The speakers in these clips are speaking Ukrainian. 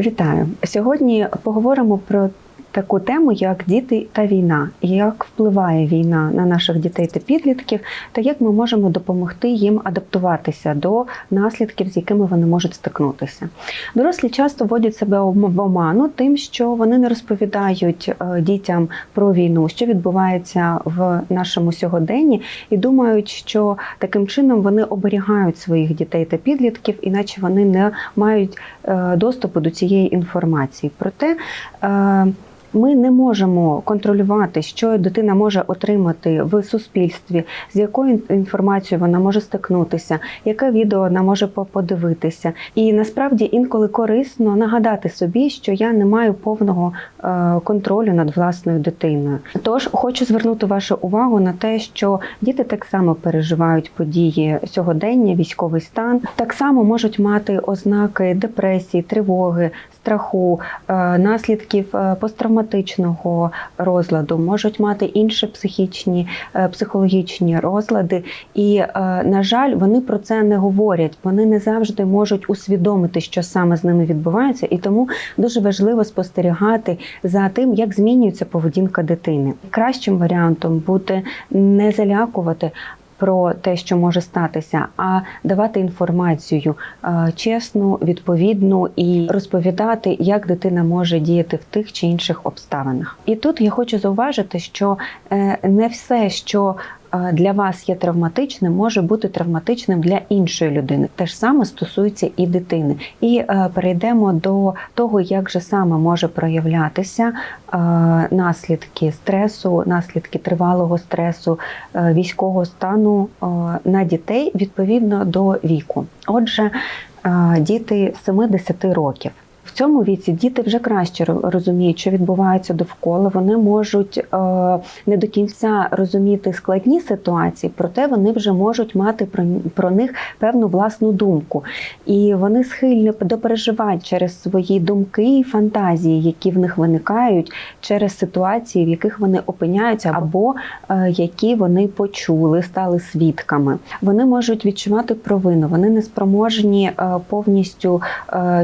Вітаю! Сьогодні поговоримо про таку тему, як діти та війна, як впливає війна на наших дітей та підлітків, та як ми можемо допомогти їм адаптуватися до наслідків, з якими вони можуть стикнутися. Дорослі часто вводять себе в оману тим, що вони не розповідають е, дітям про війну, що відбувається в нашому сьогоденні, і думають, що таким чином вони оберігають своїх дітей та підлітків, іначе вони не мають е, доступу до цієї інформації. Проте е, ми не можемо контролювати, що дитина може отримати в суспільстві, з якою інформацією вона може стикнутися, яке відео вона може подивитися. І насправді інколи корисно нагадати собі, що я не маю повного е, контролю над власною дитиною. Тож хочу звернути вашу увагу на те, що діти так само переживають події сьогодення, військовий стан, так само можуть мати ознаки депресії, тривоги, страху, е, наслідків е, посттравматичного розладу, можуть мати інші психічні, е, психологічні розлади. І, на жаль, вони про це не говорять. Вони не завжди можуть усвідомити, що саме з ними відбувається, і тому дуже важливо спостерігати за тим, як змінюється поведінка дитини. Кращим варіантом бути не залякувати, про те, що може статися, а давати інформацію е, чесну, відповідну і розповідати, як дитина може діяти в тих чи інших обставинах. І тут я хочу зауважити, що е, не все, що для вас є травматичним, може бути травматичним для іншої людини. Те ж саме стосується і дитини. І е, перейдемо до того, як же саме може проявлятися е, наслідки стресу, наслідки тривалого стресу, е, військового стану на дітей відповідно до віку. Отже, діти 7-10 років. В цьому віці діти вже краще розуміють, що відбувається довкола. Вони можуть е, не до кінця розуміти складні ситуації, проте вони вже можуть мати про, про них певну власну думку. І вони схильні до переживань через свої думки і фантазії, які в них виникають через ситуації, в яких вони опиняються, або е, які вони почули, стали свідками. Вони можуть відчувати провину, вони не спроможні е, повністю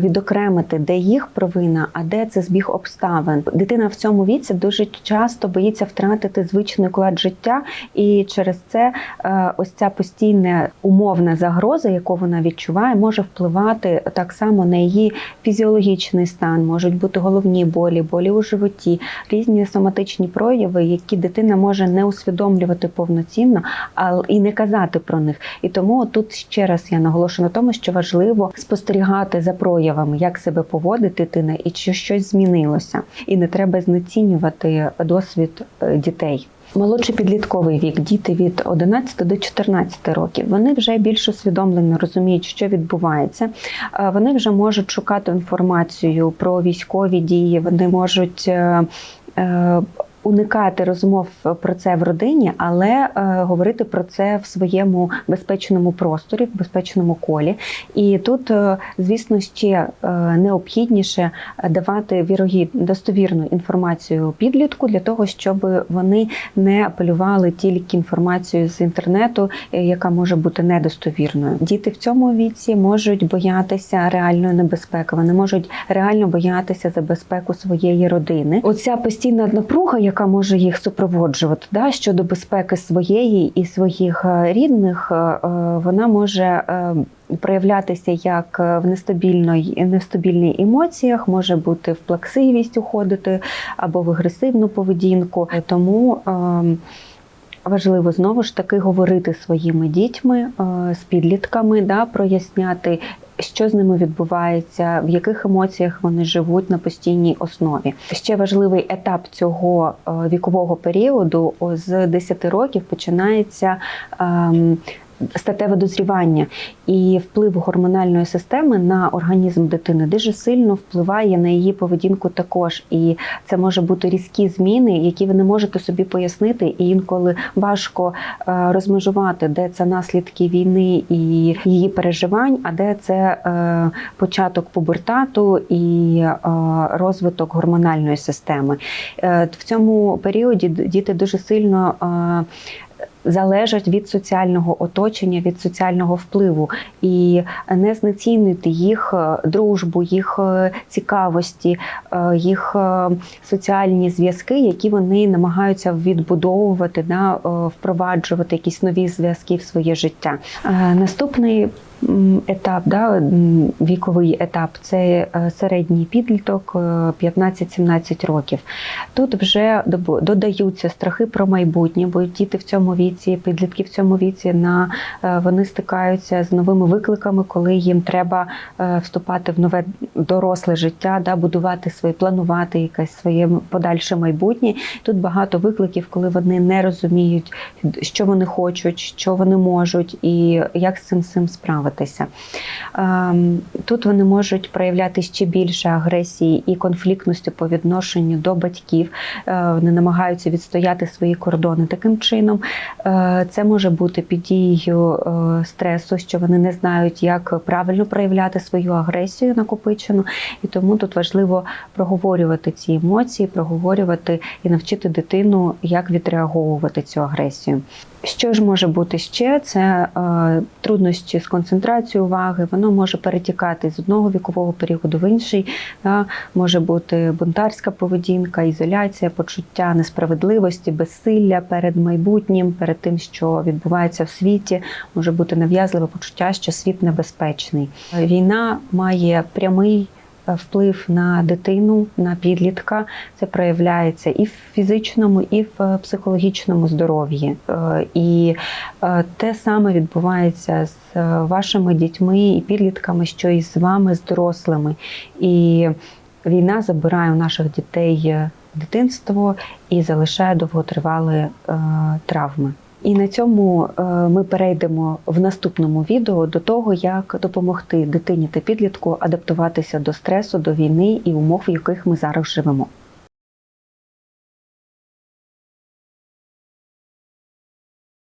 відокремити де їх провина, а де це збіг обставин. Дитина в цьому віці дуже часто боїться втратити звичний уклад життя, і через це е, ось ця постійна умовна загроза, яку вона відчуває, може впливати так само на її фізіологічний стан, можуть бути головні болі, болі у животі, різні соматичні прояви, які дитина може не усвідомлювати повноцінно, а і не казати про них. І тому тут ще раз я наголошую на тому, що важливо спостерігати за проявами, як себе поводити, поводить дитина і чи щось змінилося. І не треба знецінювати досвід е, дітей. Молодший підлітковий вік, діти від 11 до 14 років, вони вже більш усвідомлено розуміють, що відбувається. Е, вони вже можуть шукати інформацію про військові дії, вони можуть е, уникати розмов про це в родині, але е, говорити про це в своєму безпечному просторі, в безпечному колі. І тут, е, звісно, ще е, необхідніше давати вірогід достовірну інформацію підлітку для того, щоб вони не апелювали тільки інформацію з інтернету, яка може бути недостовірною. Діти в цьому віці можуть боятися реальної небезпеки. Вони можуть реально боятися за безпеку своєї родини. Оця постійна напруга, яка яка може їх супроводжувати да, щодо безпеки своєї і своїх е, рідних, е, е, вона може проявлятися як в нестабільної нестабільних емоціях, може бути в плаксивість уходити або в агресивну поведінку. Тому Важливо знову ж таки говорити своїми дітьми, з підлітками, да, проясняти, що з ними відбувається, в яких емоціях вони живуть на постійній основі. Ще важливий етап цього е, вікового періоду з 10 років починається. Статеве дозрівання і вплив гормональної системи на організм дитини дуже сильно впливає на її поведінку також. І це може бути різкі зміни, які ви не можете собі пояснити, і інколи важко е, розмежувати, де це наслідки війни і її переживань, а де це е, початок пубертату і е, розвиток гормональної системи. В цьому періоді діти дуже сильно залежать від соціального оточення, від соціального впливу, і не знецінюйте їх е, дружбу, їх е, цікавості, е, їх соціальні зв'язки, які вони намагаються відбудовувати, да, впроваджувати якісь нові зв'язки в своє життя. Наступний етап, да, віковий етап це середній підліток е, 15-17 років. Тут вже додаються страхи про майбутнє, бо діти в цьому віці, підлітки в цьому віці на е, вони стикаються з новими викликами, коли їм треба е, вступати в нове доросле життя, да, будувати своє, планувати якесь своє подальше майбутнє. Тут багато викликів, коли вони не розуміють, що вони хочуть, що вони можуть, і як з цим цим справитися. Ем, Тут вони можуть проявляти ще більше агресії і конфліктності по відношенню до батьків. Е, Вони намагаються відстояти свої кордони. Таким чином, це може бути під дією е, стресу, що вони не знають, як правильно проявляти свою агресію накопичену, і тому тут важливо проговорювати ці емоції, проговорювати і навчити дитину, як відреагувати цю агресію. Що ж може бути ще? Це е, труднощі з концентрацією уваги. Воно може перетікати з одного вікового періоду в інший. Да? Може бути бунтарська поведінка, ізоляція, почуття несправедливості, безсилля перед майбутнім, перед тим, що відбувається в світі. Може бути нав'язливе почуття, що світ небезпечний. Війна має прямий вплив на дитину, на підлітка. Це проявляється і в фізичному, і в е, психологічному здоров'ї. Е, І е, те саме відбувається з вашими дітьми і підлітками, що і з вами, з дорослими. І війна забирає у наших дітей дитинство і залишає довготривалі травми. І на цьому е, ми перейдемо в наступному відео до того, як допомогти дитині та підлітку адаптуватися до стресу, до війни і умов, в яких ми зараз живемо.